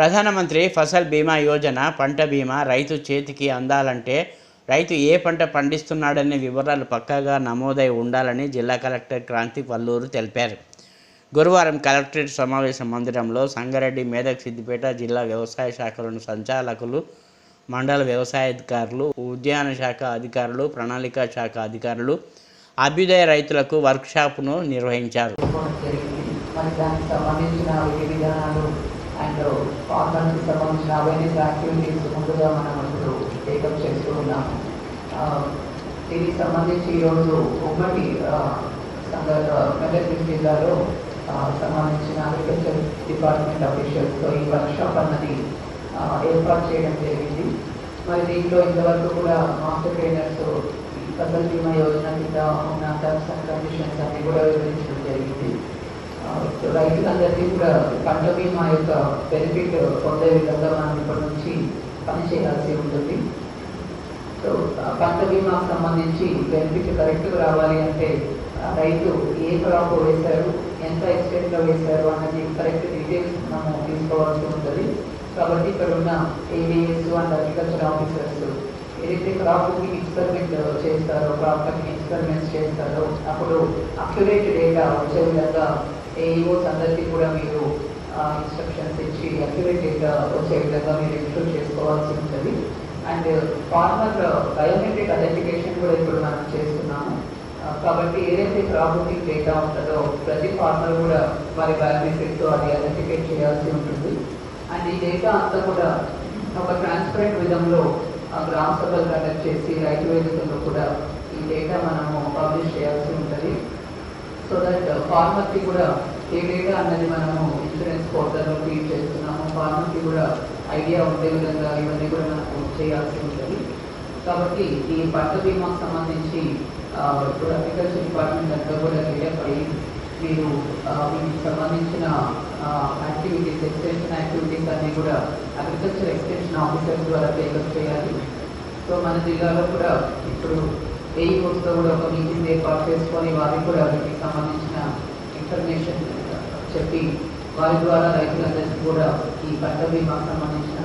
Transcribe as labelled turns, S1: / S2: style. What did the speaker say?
S1: ప్రధానమంత్రి ఫసల్ బీమా యోజన పంట బీమా రైతు చేతికి అందాలంటే రైతు ఏ పంట పండిస్తున్నాడనే వివరాలు పక్కాగా నమోదై ఉండాలని జిల్లా కలెక్టర్ క్రాంతి వల్లూరు తెలిపారు. గురువారం కలెక్టరేట్ సమావేశ మందిరంలో సంగారెడ్డి మేదక్ సిద్దిపేట జిల్లా వ్యవసాయ శాఖలోని సంచాలకులు మండల వ్యవసాయాధికారులు ఉద్యాన శాఖ అధికారులు ప్రణాళిక శాఖ అధికారులు అభ్యుదయ రైతులకు వర్క్షాప్ను నిర్వహించారు.
S2: అండ్ ఫార్మర్స్కి సంబంధించిన అవేర్నెస్ యాక్టివిటీస్ ముందుగా మనం ఇప్పుడు టేకప్ చేస్తూ ఉన్నాము దీనికి సంబంధించి ఈరోజు ఒకటి మెదక్ జిల్లాలో సంబంధించిన అగ్రికల్చర్ డిపార్ట్మెంట్ అఫీషియల్స్తో ఈ వర్క్షాప్ అన్నది ఏర్పాటు చేయడం జరిగింది. మరి దీంట్లో ఇంతవరకు కూడా మాస్టర్ ట్రైనర్స్ ఫసల్ బీమా యోజన కింద ఉన్న టర్మ్స్ అండ్ కండిషన్స్ అన్ని కూడా వివరించడం జరిగింది. రైతులందరికీ కూడా పంట బీమా యొక్క బెనిఫిట్ పొందే విధంగా మనం ఇప్పటి నుంచి పనిచేయాల్సి ఉంటుంది సో పంట బీమాకు సంబంధించి బెనిఫిట్ కరెక్ట్గా రావాలి అంటే రైతు ఏ క్రాప్ వేశారు ఎంత ఎక్స్టెంట్లో వేశారు అన్నది కరెక్ట్ డీటెయిల్స్ మనము తీసుకోవాల్సి ఉంటుంది. కాబట్టి ఇక్కడ ఉన్న ఏడిఎస్ అండ్ అగ్రికల్చర్ ఆఫీసర్స్ ఏదైతే క్రాప్కి ఎక్స్పెరిమెంట్ చేస్తారో క్రాప్ ఎక్స్పెరిమెంట్స్ చేస్తారో అప్పుడు అక్యురేట్ డేటా వచ్చే విధంగా ఏఈఓస్ అందరికీ కూడా మీరు ఇన్స్ట్రక్షన్స్ ఇచ్చి అక్యురేట్ డేటా వచ్చే విధంగా మీరు ఇన్షూర్ చేసుకోవాల్సి ఉంటుంది. అండ్ ఫార్మర్ బయోమెట్రిక్ ఐడెంటిఫికేషన్ కూడా ఇప్పుడు మనం చేస్తున్నాము. కాబట్టి ఏదైతే క్రాప్ డేటా ఉంటుందో ప్రతి ఫార్మర్ కూడా వారి బయోమెట్రిక్తో అది ఐడెంటిఫై చేయాల్సి ఉంటుంది. అండ్ ఈ డేటా అంతా కూడా ఒక ట్రాన్స్పరెంట్ విధంలో గ్రామ సభలు కండక్ట్ చేసి రైతు వేదికల్లో కూడా ఈ డేటా మనము పబ్లిష్ చేయాల్సి ఉంటుంది. సో దట్ ఫార్మర్కి కూడా ఏ డేటా అన్నది మనము ఇన్సూరెన్స్ పోర్టల్లో ఫీడ్ చేస్తున్నాము. ఫార్మర్కి కూడా ఐడియా ఉండే విధంగా ఇవన్నీ కూడా మనము చేయాల్సి ఉంటుంది. కాబట్టి ఈ పంట బీమాకు సంబంధించి ఇప్పుడు అగ్రికల్చర్ డిపార్ట్మెంట్ అంతా కూడా డేటా మీరు వీటికి సంబంధించిన యాక్టివిటీస్ ఎక్స్టెన్షన్ యాక్టివిటీస్ అన్నీ కూడా అగ్రికల్చర్ ఎక్స్టెన్షన్ ఆఫీసర్ ద్వారా టేకప్ చేయాలి. సో మన జిల్లాలో కూడా ఇప్పుడు ఏఈఓస్తో కూడా ఒక మీటింగ్ ఏర్పాటు చేసుకొని వారికి కూడా వీటికి సంబంధించిన ఇన్ఫర్మేషన్ చెప్పి వారి ద్వారా రైతులందరికీ కూడా ఈ పంట బీమాకు సంబంధించిన